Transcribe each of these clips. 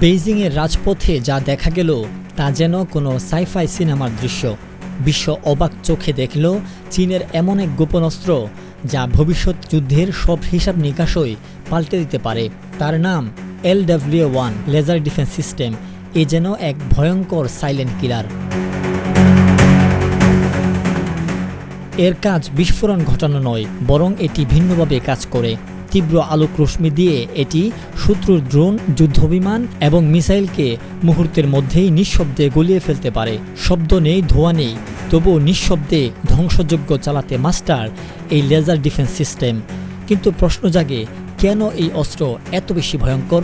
বেইজিংয়ের রাজপথে যা দেখা গেল, তা যেন কোনো সাইফাই সিনেমার দৃশ্য। বিশ্ব অবাক চোখে দেখল চীনের এমন এক গোপন অস্ত্র, যা ভবিষ্যৎ যুদ্ধের সব হিসাব নিকাশই পাল্টে দিতে পারে। তার নাম L W one, laser defence system. এ যেন এক ভয়ঙ্কর সাইলেন্ট কিলার। এর কাজ বিস্ফোরণ ঘটানো নয়, বরং এটি ভিন্নভাবে কাজ করে। তীব্র আলোক রশ্মি দিয়ে এটি শত্রুর ড্রোন, যুদ্ধবিমান এবং মিসাইলকে মুহূর্তের মধ্যেই নিঃশব্দে গলিয়ে ফেলতে পারে। শব্দ নেই, ধোঁয়া নেই, তবুও নিঃশব্দে ধ্বংসযোগ্য চালাতে মাস্টার এই লেজার ডিফেন্স সিস্টেম। কিন্তু প্রশ্ন জাগে, কেন এই অস্ত্র এত বেশি ভয়ঙ্কর?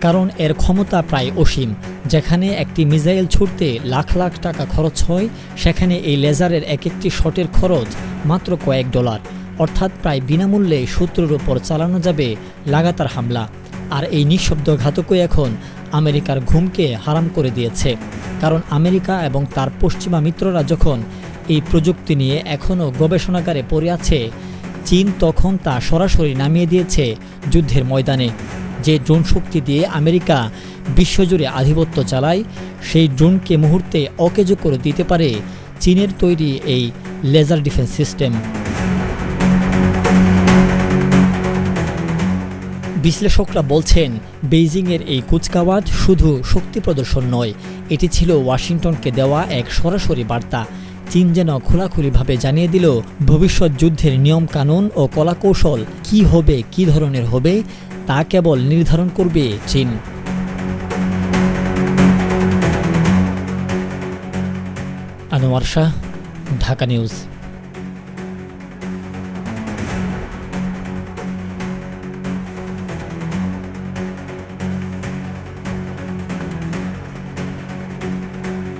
কারণ এর ক্ষমতা প্রায় অসীম। যেখানে একটি মিসাইল ছুটতে লাখ লাখ টাকা খরচ হয়, সেখানে এই লেজারের এক একটি শটের খরচ মাত্র কয়েক ডলার। অর্থাৎ প্রায় বিনামূল্যে শত্রুর ওপর চালানো যাবে লাগাতার হামলা। আর এই নিঃশব্দ ঘাতকই এখন আমেরিকার ঘুমকে হারাম করে দিয়েছে। কারণ আমেরিকা এবং তার পশ্চিমা মিত্ররা যখন এই প্রযুক্তি নিয়ে এখনও গবেষণাগারে পড়ে আছে, চীন তখন তা সরাসরি নামিয়ে দিয়েছে যুদ্ধের ময়দানে। যে ড্রোন শক্তি দিয়ে আমেরিকা বিশ্বজুড়ে আধিপত্য চালায়, সেই ড্রোনকে মুহূর্তে অকেজো করে দিতে পারে চীনের তৈরি এই লেজার ডিফেন্স সিস্টেম। বিশ্লেষকরা বলছেন, বেইজিংয়ের এই কুচকাওয়াজ শুধু শক্তি প্রদর্শন নয়, এটি ছিল ওয়াশিংটনকে দেওয়া এক সরাসরি বার্তা। চীন যেন খোলাখুলিভাবে জানিয়ে দিল, ভবিষ্যৎ যুদ্ধের নিয়ম কানুন ও কলাকৌশল কি হবে, কি ধরনের হবে তা কেবল নির্ধারণ করবে চীন। আনোয়ার শাহ ঢাকা নিউজ।